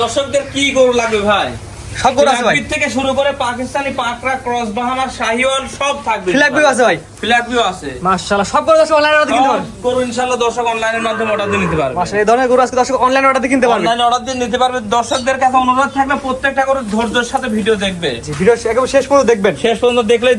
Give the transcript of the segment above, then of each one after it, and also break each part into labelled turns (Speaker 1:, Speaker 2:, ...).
Speaker 1: দর্শকদের কি গরু লাগবে ভাই?
Speaker 2: সব গরু আছে ভাই।
Speaker 1: থেকে শুরু করে পাকিস্তানি পাকড়া ক্রস বাহামার শাহিওয়াল সব থাকবে।
Speaker 2: ফ্ল্যাগ ভিউ আছে ভাই।
Speaker 1: ফ্ল্যাগ ভিউ আছে।
Speaker 2: মাশাআল্লাহ সব গরু দর্শক অনলাইনে অর্ডার কিনতে পারবে।
Speaker 1: গরু ইনশাআল্লাহ দর্শক অনলাইনের মাধ্যমে অর্ডার দিয়ে নিতে পারবে।
Speaker 2: মাশাআল্লাহ এই ধরনের গরু আজকে দর্শক অনলাইনে অর্ডার দিয়ে কিনতে পারবে।
Speaker 1: অনলাইনে অর্ডার দিয়ে নিতে পারবে। দর্শকদের কাছে অনুরোধ থাকলে প্রত্যেকটা করে ধৈর্যের সাথে ভিডিও দেখবে।
Speaker 2: জি ভিডিও শেষ পর্যন্ত দেখবেন।
Speaker 1: শেষ পর্যন্ত দেখলে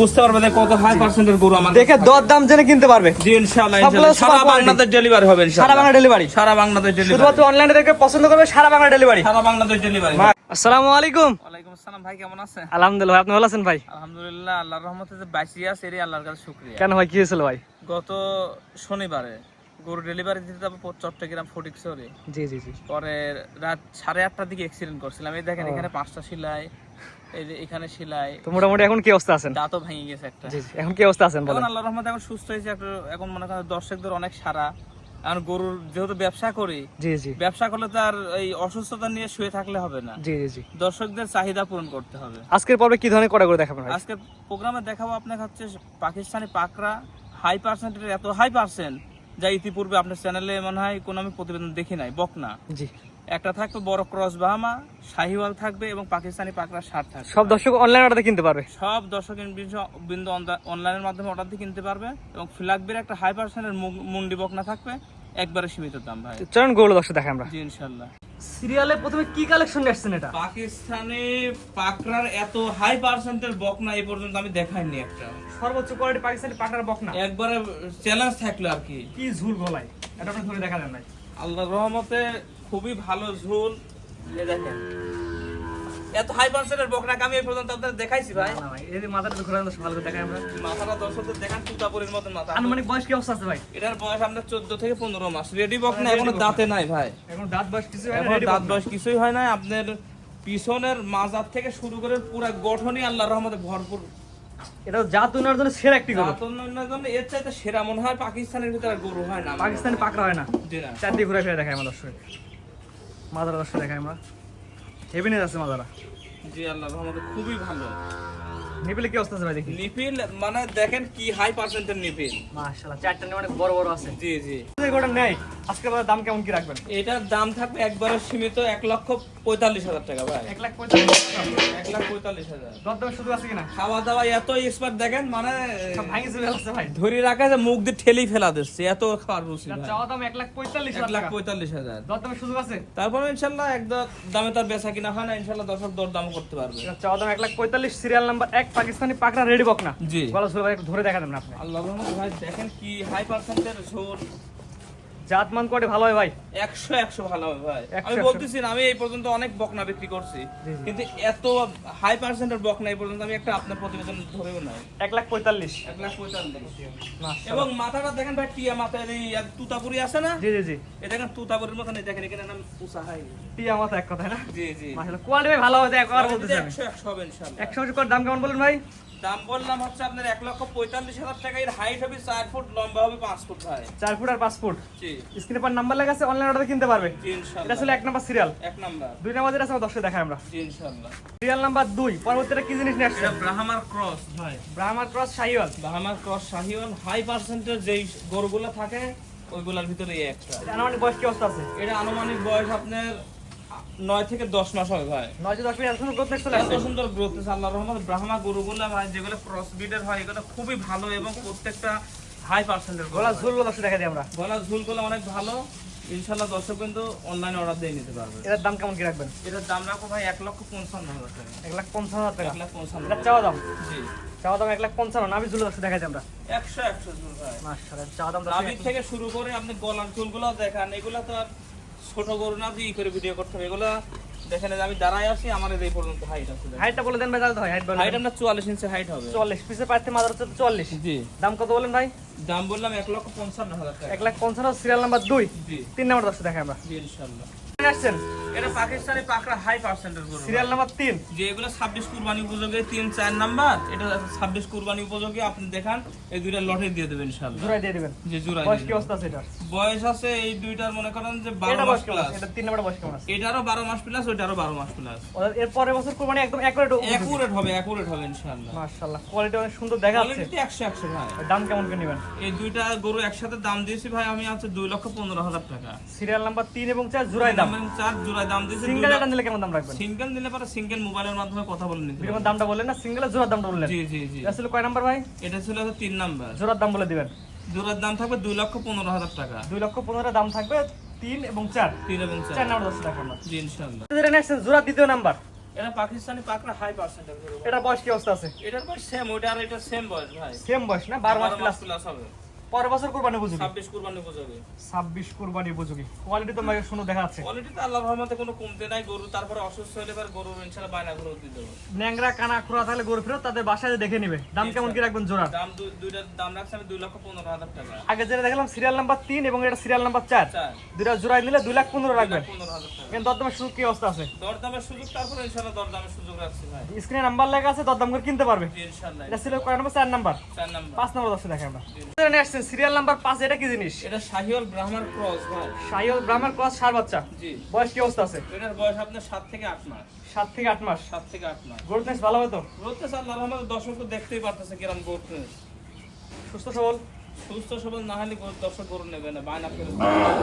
Speaker 1: বুঝতে পারবে যে কত হাই পার্সেন্টের গরু আমাদের
Speaker 2: দেখে দর দাম জেনে কিনতে পারবে।
Speaker 1: জি ইনশাআল্লাহ সারা বাংলাদেশ ডেলিভারি হবে
Speaker 2: সারা বাংলা ডেলিভারি
Speaker 1: সারা বাংলাদেশ ডেলিভারি
Speaker 2: শুধুমাত্র অনলাইনে দেখে পছন্দ করবে সারা বাংলা ডেলিভারি
Speaker 1: সারা বাংলাদেশ ডেলিভারি
Speaker 2: আসসালামু আলাইকুম।
Speaker 1: ওয়ালাইকুম আসসালাম ভাই কেমন আছেন?
Speaker 2: আলহামদুলিল্লাহ আপনি ভালো আছেন ভাই?
Speaker 1: আলহামদুলিল্লাহ আল্লাহর রহমতে যে বাঁচিয়ে আছে এরই আল্লাহর কাছে শুকরিয়া।
Speaker 2: কেন ভাই কি হয়েছিল ভাই?
Speaker 1: গত শনিবারে গরু ডেলিভারি দিতে যাব চট্টগ্রাম
Speaker 2: জি জি জি।
Speaker 1: পরে রাত সাড়ে আটটার দিকে অ্যাক্সিডেন্ট করছিলাম। এই দেখেন এখানে পাঁচটা যে এখানে সেলাই।
Speaker 2: তো মোটামুটি এখন কি অবস্থা আছেন?
Speaker 1: দাঁতও ভেঙে গেছে একটা।
Speaker 2: জি জি এখন কি অবস্থা আছেন বলেন।
Speaker 1: আল্লাহর রহমতে এখন সুস্থ হয়েছে এখন মনে করেন দর্শকদের অনেক সারা এখন গরুর যেহেতু ব্যবসা করি
Speaker 2: জি জি।
Speaker 1: ব্যবসা করলে তো আর এই অসুস্থতা নিয়ে শুয়ে থাকলে হবে না।
Speaker 2: জি জি
Speaker 1: দর্শকদের চাহিদা পূরণ করতে হবে।
Speaker 2: আজকের পর্বে কি ধরনের কটা করে দেখাবেন
Speaker 1: আজকে প্রোগ্রামে দেখাবো আপনাকে হচ্ছে পাকিস্তানি পাকরা হাই পার্সেন্টের এত হাই পার্সেন্ট যা ইতিপূর্বে আপনার চ্যানেলে মনে হয় কোনো আমি প্রতিবেদন দেখি নাই বকনা
Speaker 2: জি।
Speaker 1: একটা থাকবে বড় ক্রস বাহামা শাহিওয়াল থাকবে এবং পাকিস্তানি পাকড়া শার্ট থাকবে।
Speaker 2: সব দর্শক অনলাইন অর্ডার কিনতে পারবে?
Speaker 1: সব দর্শক বিন্দু অনলাইনের মাধ্যমে অর্ডার দিয়ে কিনতে পারবে এবং ফ্ল্যাগবির একটা হাই পার্সেন্টের মুন্ডি বকনা থাকবে একবারে সীমিত দাম ভাই।
Speaker 2: চলুন গরু দর্শক দেখাই আমরা।
Speaker 1: জি ইনশাল্লাহ
Speaker 2: সিরিয়ালে প্রথমে কি কালেকশন আসছেন এটা?
Speaker 1: পাকিস্তানি পাকড়ার এত হাই পার্সেন্টের বকনা এই পর্যন্ত আমি দেখাইনি একটা।
Speaker 2: সর্বোচ্চ কোয়ালিটি পাকিস্তানি পাটার বকনা?
Speaker 1: একবারে চ্যালেঞ্জ থাকল আর কি।
Speaker 2: কি ঝুল গলায়? এটা আপনি ধরে দেখা দেন ভাই
Speaker 1: আল্লাহর রহমতে খুবই ভালো ঝোল। দেখেন। এত হাই পার্সেন্টের আমি এই পর্যন্ত আপনাদের দেখাইছি ভাই।
Speaker 2: এই মাথাটা তো ভালো করে দেখাই আমরা।
Speaker 1: মাথাটা দর্শকদের দেখান তুতাপুরের মতন মাথা।
Speaker 2: আনুমানিক বয়স কি অবস্থা আছে ভাই?
Speaker 1: এটার বয়স আপনার চোদ্দ থেকে পনেরো মাস। রেডি বক না
Speaker 2: এখনও
Speaker 1: দাঁতে নাই ভাই।
Speaker 2: এখন দাঁত বয়স কিছু হয় না,
Speaker 1: দাঁত বয়স কিছুই হয় না আপনার পিছনের মাজার থেকে শুরু করে পুরো গঠনই আল্লাহর রহমতে ভরপুর।
Speaker 2: এটা জাত উন্নয়নের জন্য সেরা একটি গরু।
Speaker 1: জাত উন্নয়নের জন্য এর চাইতে সেরা মনে হয় পাকিস্তানের ভিতরে গরু হয় না।
Speaker 2: পাকিস্তানি পাকড়া হয় না।
Speaker 1: জি না।
Speaker 2: চারদিকে ঘুরে ফিরে দেখাই আমরা দর্শক। মাদারা দেখাই আমরা। হেভিনেস আছে মাদারা।
Speaker 1: জি আল্লাহ রহমতে খুবই ভালো।
Speaker 2: নিপিলে কি অবস্থা আছে ভাই দেখি।
Speaker 1: নিপিল মানে দেখেন কি হাই পার্সেন্টের নিপিল।
Speaker 2: মাশাআল্লাহ চারটা নিয়ে অনেক বড় বড় আছে।
Speaker 1: জি জি।
Speaker 2: এই গরুটা নেই আজকে আপনার দাম কেমন কি রাখবেন?
Speaker 1: এটার দাম থাকবে একবারে সীমিত এক লক্ষ পঁয়তাল্লিশ হাজার টাকা ভাই।
Speaker 2: এক লাখ পঁয়তাল্লিশ টাকা।
Speaker 1: এক লাখ পঁয়তাল্লিশ হাজার।
Speaker 2: দরদামের সুযোগ আছে কিনা?
Speaker 1: খাওয়া দাওয়া এত এক্সপার্ট দেখেন মানে
Speaker 2: ভাঙি চলে ভাই।
Speaker 1: ধরে রাখা যে মুখ দিয়ে ঠেলেই ফেলা দিচ্ছে এত খাওয়ার রুচি
Speaker 2: চাওয়া দাম এক লাখ পঁয়তাল্লিশ
Speaker 1: এক লাখ পঁয়তাল্লিশ হাজার।
Speaker 2: দরদামের সুযোগ আছে?
Speaker 1: তারপরে ইনশাল্লাহ একদম দামে তার বেচা কিনা হয় না ইনশাল্লাহ দর্শক দর দাম করতে পারবে।
Speaker 2: চাওয়া দাম এক লাখ পঁয়তাল্লিশ সিরিয়াল নাম্বার এক পাকিস্তানি পাকড়া রেডি বক না।
Speaker 1: জি।
Speaker 2: গলা ভাই ধরে দেখা দেবেন আপনি।
Speaker 1: আল্লাহ ভাই দেখেন কি হাই পার্সেন্টের ঝোল
Speaker 2: জাত মান কোয়ালিটি ভালো হয় ভাই?
Speaker 1: ভালো হবে ভাই। আমি বলতেছি না আমি এই পর্যন্ত অনেক বকনা বিক্রি করছি। কিন্তু এত হাই পার্সেন্টের বকনা এই পর্যন্ত আমি একটা আপনার প্রতিবেদন ধরেও
Speaker 2: লাখ পঁয়তাল্লিশ।
Speaker 1: এক লাখ পঁয়তাল্লিশ।
Speaker 2: মাশাআল্লাহ।
Speaker 1: এবং মাথাটা দেখেন ভাই টিয়া মাথায় এই তুতাপুরি আছে না?
Speaker 2: জি জি জি।
Speaker 1: এই দেখেন তুতাপুরির মতন এই দেখেন এখানে নাম হাই।
Speaker 2: টিয়া মাথা এক কথা না?
Speaker 1: জি জি।
Speaker 2: মাশাআল্লাহ। কোয়ালিটি ভালো একবার বলতেছি আমি।
Speaker 1: একশো হবে
Speaker 2: করে দাম কেমন বলেন ভাই?
Speaker 1: দাম বললাম হচ্ছে আপনার এক লক্ষ পঁয়তাল্লিশ হাজার টাকা। এর হাইট হবে চার ফুট লম্বা হবে পাঁচ ফুট ভাই।
Speaker 2: চার ফুট আর পাঁচ ফুট? স্ক্রিনে পর নাম্বার লেখা আছে অনলাইন অর্ডার কিনতে পারবে। এটা ছিল এক নাম্বার সিরিয়াল
Speaker 1: এক নাম্বার
Speaker 2: দুই নাম্বার যেটা আছে আমার দেখাই আমরা।
Speaker 1: ইনশাল্লাহ।
Speaker 2: সিরিয়াল নাম্বার দুই পরবর্তীটা কি জিনিস নিয়ে আসছে
Speaker 1: ব্রাহ্মার ক্রস ভাই।
Speaker 2: ব্রাহ্মার ক্রস শাহিওয়াল
Speaker 1: ব্রাহ্মার ক্রস শাহিওয়াল হাই পার্সেন্টের যেই গরুগুলো থাকে ওইগুলোর ভিতরে এই একটা
Speaker 2: এটা আনুমানিক বয়স কি অবস্থা আছে?
Speaker 1: এটা আনুমানিক বয়স আপনার নয় থেকে দশ মাস হবে ভাই।
Speaker 2: নয় থেকে দশ মিনিট এত সুন্দর গ্রোথ চলে
Speaker 1: এত সুন্দর গ্রোথ আল্লাহ রহমত ব্রাহ্মা গরুগুলো ভাই যেগুলো ক্রস ব্রিডের হয় এগুলো খুবই ভালো এবং প্রত্যেকটা হাই পার্সেন্টের
Speaker 2: গলা ঝুলগুলো দর্শক দেখা দিই আমরা।
Speaker 1: গলা ঝুলগুলো অনেক ভালো। দর্শক কিন্তু অনলাইনে অর্ডার দিয়ে নিতে পারবে।
Speaker 2: এটার দাম কেমন কি রাখবেন?
Speaker 1: এটার দাম রাখো ভাই এক লক্ষ পঞ্চান্ন হাজার টাকা।
Speaker 2: এক লাখ পঞ্চান্ন হাজার টাকা।
Speaker 1: এক লাখ পঞ্চান্ন
Speaker 2: এটা চাওয়া দাম?
Speaker 1: জি।
Speaker 2: চাওয়া দাম এক লাখ পঞ্চান্ন। নাভি ঝুলো দর্শক দেখা দিই আমরা।
Speaker 1: একশো একশো ঝুল ভাই।
Speaker 2: মাশাআল্লাহ চাওয়া দাম
Speaker 1: থেকে শুরু করে আপনি গলার চুলগুলো দেখান এগুলো তো আর ছোট গরু না দিয়ে করে ভিডিও করতে হবে। এগুলো দেখেন আমি দাঁড়ায় আছি আমার এই পর্যন্ত হাইট আছে।
Speaker 2: হাইটটা বলে দেন ভাই তাহলে হয় হাইট বলে
Speaker 1: হাইট আমরা 44 ইঞ্চি হাইট হবে।
Speaker 2: 44 পিসে পাইতে মাদার হচ্ছে চল্লিশ
Speaker 1: জি।
Speaker 2: দাম কত বলেন ভাই?
Speaker 1: দাম বললাম 1 লক্ষ পঞ্চান্ন হাজার টাকা।
Speaker 2: এক লাখ পঞ্চান্ন সিরিয়াল নাম্বার দুই।
Speaker 1: জি।
Speaker 2: তিন নাম্বার দর্শক দেখাই আমরা।
Speaker 1: জি ইনশাআল্লাহ।
Speaker 2: আসছেন।
Speaker 1: এটা পাকিস্তানি পাকড়া হাই পার্সেন্টের গরু
Speaker 2: সিরিয়াল নাম্বার
Speaker 1: যে এগুলো ছাব্বিশ কুরবানি উপযোগী নাম্বার এটা ছাব্বিশ কুরবানি উপযোগী আপনি দেখান এই দুইটা লটে দিয়ে দেবেন
Speaker 2: দিয়ে দিবেন।
Speaker 1: যে জোড়া
Speaker 2: বয়স কি অবস্থা
Speaker 1: বয়স আছে এই দুইটার মনে করেন যে বারো
Speaker 2: এটা
Speaker 1: মাস প্লাস
Speaker 2: এটা তিন নাম্বার বয়স কেমন আছে?
Speaker 1: এটারও বারো মাস প্লাস মাস প্লাস
Speaker 2: এর পরের বছর কোরবানি একদম অ্যাকুরেট
Speaker 1: অ্যাকুরেট হবে অ্যাকুরেট হবে ইনশাআল্লাহ।
Speaker 2: মাশাআল্লাহ কোয়ালিটি অনেক সুন্দর দেখা যাচ্ছে
Speaker 1: কোয়ালিটি একশো একশো ভাই।
Speaker 2: দাম কেমন করে নেবেন?
Speaker 1: এই দুইটা গরু একসাথে দাম দিয়েছি ভাই আমি আছে দুই লক্ষ পনেরো হাজার টাকা।
Speaker 2: সিরিয়াল নাম্বার তিন এবং চার জোড়াই দাম।
Speaker 1: চার জোড়ায় ভাই দাম দিয়েছে
Speaker 2: সিঙ্গেল এটা নিলে কেমন দাম রাখবেন?
Speaker 1: সিঙ্গেল দিলে পরে সিঙ্গেল মোবাইলের মাধ্যমে কথা বলে নিতে
Speaker 2: যেমন দামটা বললেন না? সিঙ্গেলের জোড়ার দামটা বললেন।
Speaker 1: জি জি জি।
Speaker 2: এটা কয় নাম্বার ভাই?
Speaker 1: এটা ছিল তিন নাম্বার।
Speaker 2: জোড়ার দাম বলে দিবেন।
Speaker 1: জোড়ার দাম থাকবে দুই লক্ষ পনেরো হাজার টাকা।
Speaker 2: দুই লক্ষ পনেরো দাম থাকবে তিন এবং চার।
Speaker 1: তিন এবং
Speaker 2: চার।
Speaker 1: চার
Speaker 2: নাম্বার দশ টাকা
Speaker 1: জি ইনশাল্লাহ
Speaker 2: জোড়ার দ্বিতীয় নাম্বার।
Speaker 1: এটা পাকিস্তানি পাকড়া হাই পার্সেন্টেজ
Speaker 2: এটা বয়স কি অবস্থা আছে?
Speaker 1: এটার বয়স সেম আর এটা সেম বয়স ভাই।
Speaker 2: সেম বয়স না? বারো মাস প্লাস
Speaker 1: প্লাস হবে।
Speaker 2: পরের বছর কোরবানি বুঝুকি
Speaker 1: ছাব্বিশ কুরবানি বোঝাবে
Speaker 2: ছাব্বিশ কোরবানি বুঝুকি কোয়ালিটি তো আমাকে শুনে দেখা যাচ্ছে।
Speaker 1: কোয়ালিটি তো আল্লাহ রহমতে কোনো কমতে নাই। গরু তারপরে অসুস্থ হলে পরে গরু ইনশাল্লাহ বায়না গরু দিয়ে দেবো।
Speaker 2: ন্যাংরা কানা খোরা থাকলে গরু ফেরত তাদের বাসায় দেখে নিবে। দাম কেমন কি রাখবেন জোড়ার
Speaker 1: দাম দু- দাম রাখছে আমি দুই লক্ষ পনেরো হাজার টাকা।
Speaker 2: আগে যেটা দেখলাম সিরিয়াল নাম্বার তিন এবং এটা সিরিয়াল নাম্বার চার।
Speaker 1: চার।
Speaker 2: দুইটা জোড়ায় নিলে দুই লাখ পনেরো রাখবেন।
Speaker 1: পনেরো হাজার টাকা।
Speaker 2: কিন্তু দরদামের সুযোগ কি অবস্থা আছে?
Speaker 1: দরদামের সুযোগ তারপরে দরদামের সুযোগ রাখছি ভাই।
Speaker 2: স্ক্রিনে নাম্বার লেখা আছে দরদাম করে কিনতে পারবে।
Speaker 1: জি
Speaker 2: এটা ছিল কয় নাম্বার? চার নাম্বার।
Speaker 1: চার নাম্বার।
Speaker 2: পাঁচ নাম্বার দশে দেখে আমরা। আসছেন সিরিয়াল নাম্বার পাঁচ এটা কি জিনিস?
Speaker 1: এটা শাহিওয়াল ব্রাহ্মণ ক্রস ভাই।
Speaker 2: সাইল ব্রাহ্মার ক্রস সার বাচ্চা।
Speaker 1: জি।
Speaker 2: বয়স কি অবস্থা আছে?
Speaker 1: এটার বয়স আপনার সাত থেকে আট মাস।
Speaker 2: সাত থেকে আট মাস?
Speaker 1: সাত থেকে আট মাস।
Speaker 2: গ্রোথনেস ভালো হবে তো?
Speaker 1: রোদতেছে আল্লাহ রহমতে দর্শক দেখতেই পারতেছে কিরম গরু
Speaker 2: সুস্থ সবল?
Speaker 1: সুস্থ সবল না হলে দর্শক গরু নেবে না বায়না ফেরত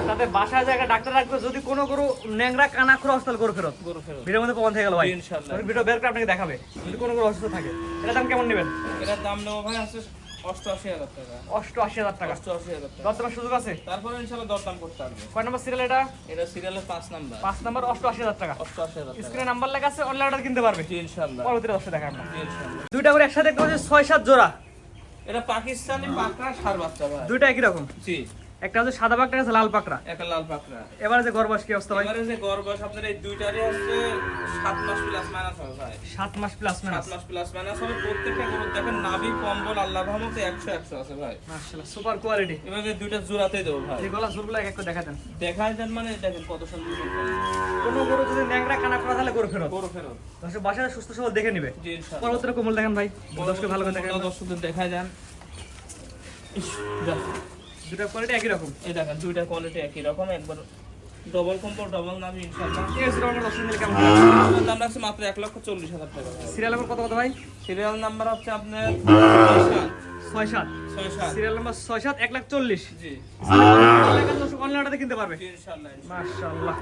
Speaker 2: তাতে বাসায় জায়গা ডাক্তার রাখবে যদি কোনো গরু ন্যাংরা কানা খোরা হসপিটাল গরু ফেরত।
Speaker 1: গরু ফেরত।
Speaker 2: ভিডিওর মধ্যে প্রমাণ থেকে গেল ভাই।
Speaker 1: ইনশাল্লাহ।
Speaker 2: আমি ভিডিও বের করে আপনাকে দেখাবে। যদি কোনো গরু অসুস্থ থাকে এটা দাম কেমন নেবেন?
Speaker 1: এটার দাম নেব ভাই আছে অষ্টআশি হাজার টাকা।
Speaker 2: হাজার টাকা।
Speaker 1: অষ্টআশি হাজার টাকা।
Speaker 2: দরদামের সুযোগ আছে?
Speaker 1: তারপরে ইনশাল্লাহ দরদাম করতে পারবে।
Speaker 2: কয় নম্বর সিরিয়াল এটা?
Speaker 1: এটা সিরিয়ালের পাঁচ নাম্বার।
Speaker 2: পাঁচ নম্বর অষ্ট আশি হাজার টাকা।
Speaker 1: অষ্টআশি হাজার
Speaker 2: স্ক্রিনে নাম্বার লেখা আছে অনলাইন অর্ডার কিনতে পারবে।
Speaker 1: ইনশাল্লাহ
Speaker 2: পরবর্তী দশটা দেখা
Speaker 1: ইনশাল্লাহ
Speaker 2: দুইটা করে একসাথে দেখতে পাচ্ছি ছয় সাত জোড়া।
Speaker 1: এটা পাকিস্তানি সার বাচ্চা ভাই।
Speaker 2: দুইটা একই রকম?
Speaker 1: জি।
Speaker 2: একটা হচ্ছে সাদা পাকড়া আছে লাল পাকড়া।
Speaker 1: একটা লাল পাকড়া।
Speaker 2: এবারে যে গর্বাস কি অবস্থা ভাই?
Speaker 1: এবারে যে গড় বয়স আপনার এই দুইটারই হচ্ছে সাত মাস প্লাস মাইনাস হবে ভাই।
Speaker 2: সাত মাস প্লাস মাইনাস
Speaker 1: মাস প্লাস মাইনাস হবে প্রত্যেকটা গরু দেখেন নাভি কম্বল আল্লাহ রহমতে একশো একশো আছে ভাই।
Speaker 2: মাশাআল্লাহ সুপার কোয়ালিটি
Speaker 1: এবার দুইটা জোড়াতেই দেবো ভাই।
Speaker 2: এই গলা জোরগুলো এক এক করে দেখা দেন।
Speaker 1: দেখায় দেন মানে দেখেন কত সুন্দর
Speaker 2: কোনো গরু যদি ন্যাংরা কানা করা তাহলে গরু ফেরত।
Speaker 1: গরু ফেরত।
Speaker 2: দর্শক বাসায় সুস্থ সবল দেখে নিবে।
Speaker 1: জি ইনশাল্লাহ
Speaker 2: পরবর্তী কোমল দেখেন ভাই। দর্শকে ভালো করে দেখেন।
Speaker 1: দর্শকদের দেখায় দেন। ইস,
Speaker 2: দুটা কোয়ালিটি একই রকম।
Speaker 1: এই দেখেন দুইটা কোয়ালিটি একই রকম একবার ডবল কম্বল ডবল নাভি ইনশাল্লাহ
Speaker 2: ঠিক আছে কেমন?
Speaker 1: দাম রাখছে মাত্র এক লক্ষ চল্লিশ হাজার টাকা
Speaker 2: সিরিয়াল নাম্বার কত কত ভাই?
Speaker 1: সিরিয়াল নাম্বার হচ্ছে আপনার ছয় সাত।
Speaker 2: ছয় সাত। সিরিয়াল নাম্বার ছয় সাত এক লাখ চল্লিশ।
Speaker 1: জি।
Speaker 2: কিনতে পারবে? মাশাআল্লাহ।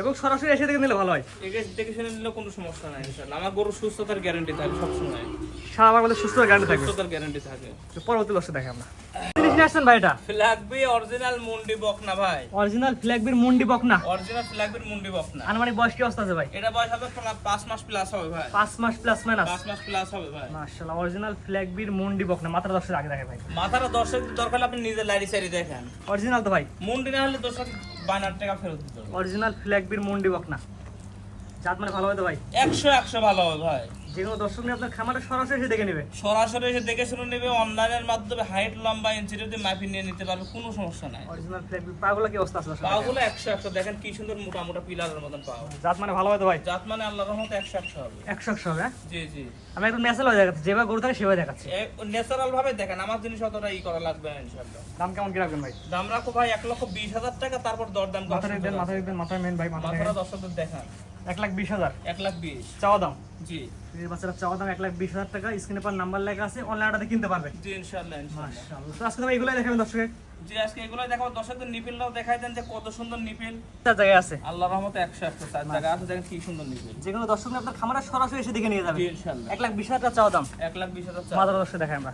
Speaker 2: এবং সরাসরি এসে দেখে নিলে ভালো হয়।
Speaker 1: দেখে শুনে নিলে কোনো সমস্যা নাই আমার গরুর সুস্থতার গ্যারান্টি থাকে সবসময়।
Speaker 2: সারা বাংলাদেশ সুস্থ গ্যারান্টি থাকবে
Speaker 1: সুস্থতার গ্যারান্টি থাকে।
Speaker 2: পরবর্তী দর্শক দেখে আমরা। নিয়ে আসছেন ভাই এটা?
Speaker 1: ফ্ল্যাগবি অরিজিনাল মুন্ডি বকনা ভাই।
Speaker 2: অরিজিনাল ফ্ল্যাগবির মুন্ডি বকনা?
Speaker 1: অরিজিনাল ফ্ল্যাগবির মুন্ডি বকনা।
Speaker 2: আনুমানিক বয়স কি অবস্থা আছে ভাই?
Speaker 1: এটা বয়স হবে প্রা- পাঁচ মাস প্লাস হবে ভাই।
Speaker 2: পাঁচ মাস প্লাস মাইনাস
Speaker 1: পাঁচ মাস প্লাস হবে ভাই।
Speaker 2: মাশাআল্লাহ অরিজিনাল ফ্ল্যাগবির মুন্ডি বকনা। মাত্র দর্শক আগে দেখে ভাই।
Speaker 1: মাথাটা দর্শক দরকার হলে আপনি নিজে লাইরি সাইরি দেখেন।
Speaker 2: অরিজিনাল তো ভাই?
Speaker 1: মুন্ডি না হলে দর্শক বানার টাকা ফেরত দিতে
Speaker 2: অরিজিনাল ফ্ল্যাগবির মুন্ডি বকনা। জাত মানে ভালো হবে তো ভাই?
Speaker 1: একশো একশো ভালো হবে ভাই।
Speaker 2: যে কোনো দর্শক নিয়ে আপনার খামারে সরাসরি এসে দেখে নেবে।
Speaker 1: সরাসরি এসে দেখে শুনে নেবে অনলাইনের মাধ্যমে হাইট লম্বা ইঞ্চি যদি মাপি নিয়ে নিতে পারবে কোনো সমস্যা নাই।
Speaker 2: অরিজিনাল পাগুলো কি অবস্থা আছে?
Speaker 1: পাগুলো একশো একশো দেখেন কি সুন্দর মোটা মোটা পিলারের মতন পাও
Speaker 2: জাত মানে ভালো তো ভাই?
Speaker 1: জাত মানে আল্লাহর রহমতে একশো একশো হবে।
Speaker 2: একশো একশো হবে হ্যাঁ?
Speaker 1: জি জি।
Speaker 2: আমি একদম ন্যাচারাল হয়ে দেখাচ্ছি যেভাবে গরু থাকে সেভাবে দেখাচ্ছি।
Speaker 1: ন্যাচারাল ভাবে দেখেন আমার জিনিস অতটা ই করা লাগবে না
Speaker 2: দাম কেমন কি রাখবেন ভাই?
Speaker 1: দাম রাখো ভাই এক লক্ষ বিশ হাজার টাকা তারপর দরদাম
Speaker 2: মাথা দেখবেন মাথা মেন ভাই মাথা
Speaker 1: দর্শকদের দেখান।
Speaker 2: এক লাখ বিশ হাজার।
Speaker 1: এক লাখ বিশ।
Speaker 2: চাওয়া দাম?
Speaker 1: জি।
Speaker 2: বাচ্চারা চাওয়া দাম এক লাখ বিশ হাজার টাকা স্ক্রিনে পর নাম্বার লেখা আছে অনলাইন অর্ডার কিনতে পারবে।
Speaker 1: জি ইনশাল্লাহ ইনশাল্লাহ
Speaker 2: মাশাআল্লাহ। তো আজকে তুমি এগুলাই দেখাবেন
Speaker 1: জি আজকে এগুলো দেখাবো। দর্শকদের নিপিলটাও দেখাই দেন যে কত সুন্দর নিপিল।
Speaker 2: চার জায়গায় আছে।
Speaker 1: আল্লাহ রহমতে একশো একশো চার জায়গা আছে দেখেন কি সুন্দর নিপিল।
Speaker 2: যে কোনো দর্শক আপনার খামারে সরাসরি এসে দেখে নিয়ে যাবে।
Speaker 1: জি
Speaker 2: এক লাখ বিশ হাজার টাকা চাওয়া দাম।
Speaker 1: এক লাখ বিশ হাজার।
Speaker 2: দর্শক দেখাই আমরা।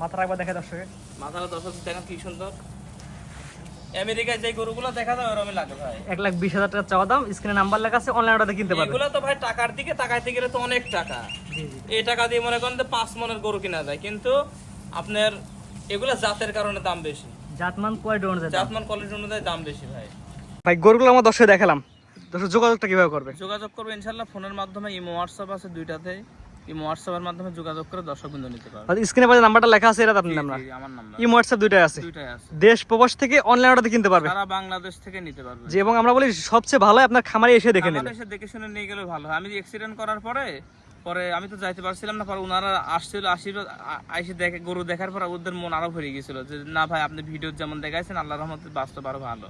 Speaker 2: মাথার একবার দেখে দর্শকে।
Speaker 1: মাথাটা দর্শক দেখেন কি সুন্দর। আমেরিকায় যে গরুগুলো দেখা যায় ওরকমই লাগে ভাই।
Speaker 2: এক লাখ বিশ হাজার টাকা চাওয়া দাম স্ক্রিনে নাম্বার লেখা আছে অনলাইন অর্ডার কিনতে
Speaker 1: এগুলো তো ভাই টাকার দিকে তাকাইতে গেলে তো অনেক টাকা। এই টাকা দিয়ে মনে করেন যে পাঁচ মনের গরু কিনা যায় কিন্তু আপনার এগুলা জাতের কারণে দাম বেশি।
Speaker 2: জাতমান কোয়ালিটি অনুযায়ী।
Speaker 1: জাতমান কোয়ালিটি অনুযায়ী দাম বেশি ভাই।
Speaker 2: ভাই গরুগুলো আমার দর্শকে দেখালাম। দর্শক যোগাযোগটা কীভাবে করবে?
Speaker 1: যোগাযোগ করবে ইনশাল্লাহ ফোনের মাধ্যমে ইমো হোয়াটসঅ্যাপ আছে দুইটাতে ইমো হোয়াটসঅ্যাপের মাধ্যমে যোগাযোগ করে দর্শক বিন্দু নিতে পারবে।
Speaker 2: স্ক্রিনে পাশে নাম্বারটা লেখা আছে এটা আপনার নাম্বার
Speaker 1: আমার নাম্বার
Speaker 2: ই হোয়াটসঅ্যাপ দুইটাই আছে।
Speaker 1: দুইটাই আছে।
Speaker 2: দেশ প্রবাস থেকে অনলাইন অর্ডার কিনতে পারবে।
Speaker 1: সারা বাংলাদেশ থেকে নিতে পারবে।
Speaker 2: যে এবং আমরা বলি সবচেয়ে ভালো আপনার খামারে এসে দেখে নিলে।
Speaker 1: এসে দেখে শুনে নিয়ে গেলে ভালো হয়। আমি অ্যাক্সিডেন্ট করার পরে পরে আমি তো যাইতে পারছিলাম না পরে ওনারা আসছিল আসিল আইসে দেখে গরু দেখার পর ওদের মন আরও ভরে গেছিল যে না ভাই আপনি ভিডিও যেমন দেখাইছেন আল্লাহ রহমতে বাস্তব আরও ভালো।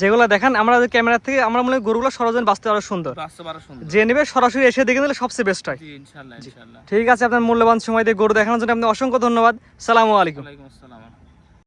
Speaker 2: যেগুলো দেখেন আমরা ক্যামেরা থেকে আমরা মনে হয় গরুগুলো সরজন বাঁচতে আরও সুন্দর।
Speaker 1: বাস্তব আরও সুন্দর।
Speaker 2: যে নেবে সরাসরি এসে দেখে নিলে সবচেয়ে বেস্ট হয়।
Speaker 1: জি ইনশাল্লাহ ইনশাল্লাহ।
Speaker 2: ঠিক আছে আপনার মূল্যবান সময় দিয়ে গরু দেখানোর জন্য আপনি অসংখ্য ধন্যবাদ। সালামু আলাইকুম।
Speaker 1: ওয়ালাইকুম আসসালাম।